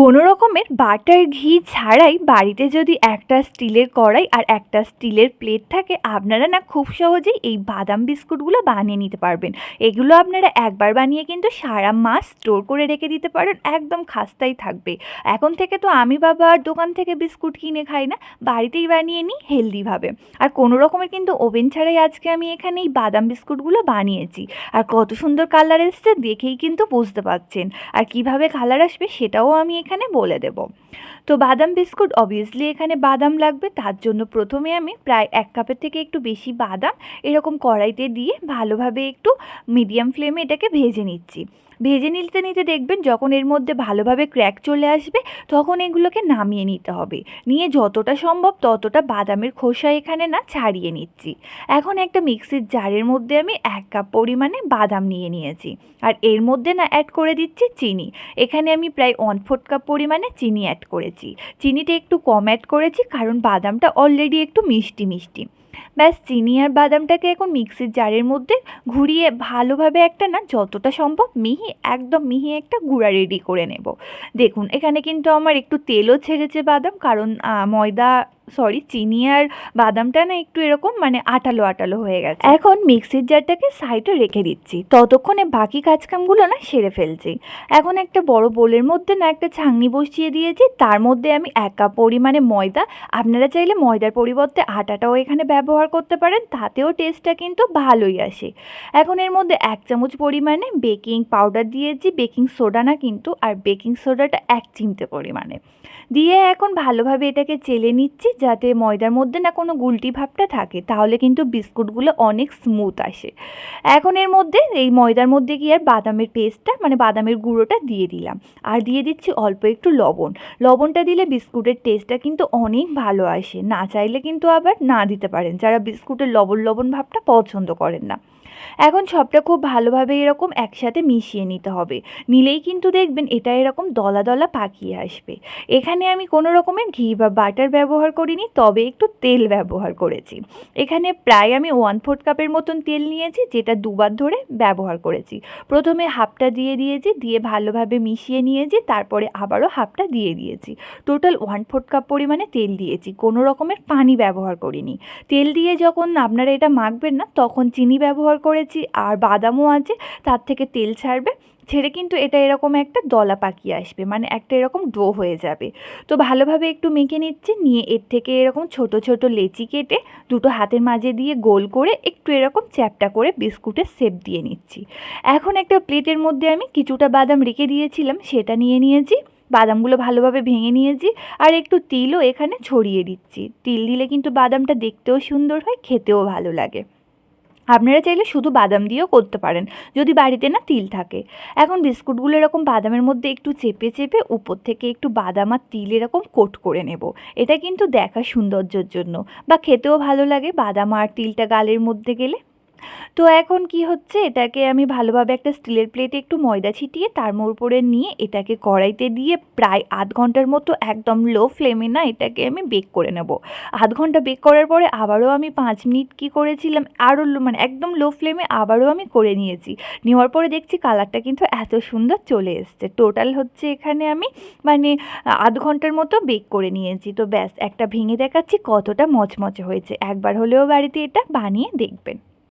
কোনো রকমের বাটার ঘি ছাড়াই বাড়িতে যদি একটা স্টিলের কড়াই আর একটা স্টিলের প্লেট থাকে, আপনারা না খুব সহজেই এই বাদাম বিস্কুটগুলো বানিয়ে নিতে পারবেন। এগুলো আপনারা একবার বানিয়ে কিন্তু সারা মাস স্টোর করে রেখে দিতে পারেন, একদম খাস্তাই থাকবে। এখন থেকে তো আমি বাবা আর দোকান থেকে বিস্কুট কিনে খাই না, বাড়িতেই বানিয়ে নিই হেলদিভাবে। আর কোনো রকমের কিন্তু ওভেন ছাড়াই আজকে আমি এখানে এই বাদাম বিস্কুটগুলো বানিয়েছি। আর কত সুন্দর কালার এসছে দেখেই কিন্তু বুঝতে পারছেন আর কীভাবে কালার আসবে সেটাও আমি এখানে বলে দেব। তো বাদাম বিস্কুট অবভিয়াসলি এখানে বাদাম লাগবে। তার জন্য প্রথমে আমি প্রায় এক কাপের থেকে একটু বেশি বাদাম এরকম কড়াইতে দিয়ে ভালোভাবে একটু মিডিয়াম ফ্লেমে এটাকে ভেজে নিচ্ছি। ভেজে নিতে নিতে দেখবেন যখন এর মধ্যে ভালোভাবে ক্র্যাক চলে আসবে, তখন এগুলোকে নামিয়ে নিতে হবে। নিয়ে যতটা সম্ভব ততটা বাদামের খোসা এখানে না ছাড়িয়ে নিচ্ছি। এখন একটা মিক্সির জারের মধ্যে আমি এক কাপ পরিমাণে বাদাম নিয়ে নিয়েছি। আর এর মধ্যে না অ্যাড করে দিচ্ছি চিনি। এখানে আমি প্রায় ওয়ান ফোর্থ কাপ পরিমাণে চিনি অ্যাড করেছি। চিনিটা একটু কম অ্যাড করেছি কারণ বাদামটা অলরেডি একটু মিষ্টি মিষ্টি। ব্যাস, চিনি আর বাদামটাকে এখন মিক্সির জারের মধ্যে ঘুরিয়ে ভালোভাবে একটা না যতটা সম্ভব মিহি একদম মিহি একটা গুঁড়া রেডি করে নেব। দেখুন, এখানে কিন্তু আমার একটু তেলও ছেড়েছে বাদাম, কারণ ময়দা সরি চিনি আর বাদামটা না একটু এরকম মানে আটালো আটালো হয়ে গেছে। এখন মিক্সির জারটাকে সাইডে রেখে দিচ্ছি। ততক্ষণে বাকি কাজকামগুলো না সেরে ফেলছি। এখন একটা বড় বোলের মধ্যে না একটা ছাঁকনি বসিয়ে দিয়েছি। তার মধ্যে আমি এক কাপ পরিমাণে ময়দা। আপনারা চাইলে ময়দার পরিবর্তে আটাটাও এখানে ব্যবহার করতে পারেন। তাতেও টেস্টটা কিন্তু ভালোই আসে। এখন এর মধ্যে এক চামচ পরিমাণে বেকিং পাউডার দিয়েছি। বেকিং সোডা না কিন্তু, আর বেকিং সোডাটা এক চিমটে পরিমাণে। দিয়ে এখন ভালোভাবে এটাকে চেলে নিচ্ছি যাতে ময়দার মধ্যে না কোনো গুলটি ভাবটা থাকে। তাহলে কিন্তু বিস্কুটগুলো অনেক স্মুথ আসে। এখন এর মধ্যে এই ময়দার মধ্যে কি আর বাদামের পেস্টটা মানে বাদামের গুঁড়োটা দিয়ে দিলাম। আর দিয়ে দিচ্ছি অল্প একটু লবণ। লবণটা দিলে বিস্কুটের টেস্টটা কিন্তু অনেক ভালো আসে। না চাইলে কিন্তু আবার না দিতে পারেন। যারা বিস্কুটের লবণ লবণ ভাবটা পছন্দ করেন না। এখন সবটা খুব ভালোভাবে এরকম একসাথে মিশিয়ে নিতে হবে। নিলেই কিন্তু দেখবেন এটা এরকম দলা দলা পাকিয়ে আসবে। এখানে আমি কোনো রকমের ঘি বা বাটার ব্যবহার করিনি, তবে একটু তেল ব্যবহার করেছি। এখানে প্রায় আমি ওয়ান ফোর্থ কাপের মতন তেল নিয়েছি, যেটা দুবার ধরে ব্যবহার করেছি। প্রথমে হাফটা দিয়ে দিয়েছি, দিয়ে ভালোভাবে মিশিয়ে নিয়েছি, তারপরে আবারও হাফটা দিয়ে দিয়েছি। টোটাল ওয়ান ফোর্থ কাপ পরিমাণে তেল দিয়েছি, কোনো রকমের পানি ব্যবহার করিনি। তেল দিয়ে যখন আপনারা এটা মাখবেন না, তখন চিনি ব্যবহার করেছি, আর বাদামও আছে, তার থেকে তেল ছাড়বে। ছেড়ে কিন্তু এটা এরকম একটা দলা পাকিয়ে আসবে মানে একটা এরকম ডো হয়ে যাবে। তো ভালোভাবে একটু মেখে নিচ্ছি, নিয়ে এর থেকে এরকম ছোট ছোট লেচি কেটে দুটো হাতের মাঝে দিয়ে গোল করে একটু এরকম চ্যাপটা করে বিস্কুটের শেপ দিয়ে নিচ্ছি। এখন একটা প্লেটের মধ্যে আমি কিছুটা বাদাম রেখে দিয়েছিলাম, সেটা নিয়ে নিয়েছি। বাদামগুলো ভালোভাবে ভেঙে নিয়েছি, আর একটু তিলও এখানে ছড়িয়ে দিচ্ছি। তিল দিলে কিন্তু বাদামটা দেখতেও সুন্দর হয়, খেতেও ভালো লাগে। আপনারা চাইলে শুধু বাদাম দিয়েও করতে পারেন, যদি বাড়িতে না তিল থাকে। এখন বিস্কুটগুলো এরকম বাদামের মধ্যে একটু চেপে চেপে উপর থেকে একটু বাদাম আর তিল এরকম কোট করে নেব। এটা কিন্তু দেখা সৌন্দর্যের জন্য। বা খেতেও ভালো লাগে বাদাম আর তিলটা গালের মধ্যে গেলে। তো এখন কি হচ্ছে? এটাকে আমি ভালোভাবে একটা স্টিলের প্লেটে একটু ময়দা ছিটিয়ে তার উপরে নিয়ে এটাকে কড়াইতে দিয়ে প্রায় আধ ঘণ্টার মতো একদম লো ফ্লেমে না এটাকে আমি বেক করে নেব। আধ ঘণ্টা বেক করার পরে আবারও আমি পাঁচ মিনিট কি করেছিলাম? আরও মানে একদম লো ফ্লেমে আবারও আমি করে নিয়েছি। নেওয়ার পরে দেখছি কালারটা কিন্তু এত সুন্দর চলে এসছে। টোটাল হচ্ছে এখানে আমি মানে আধ ঘণ্টার মতো বেক করে নিয়েছি। তো ব্যাস, একটা ভেঙে দেখাচ্ছি কতটা মচমচে হয়েছে। একবার হলেও বাড়িতে এটা বানিয়ে দেখবেন।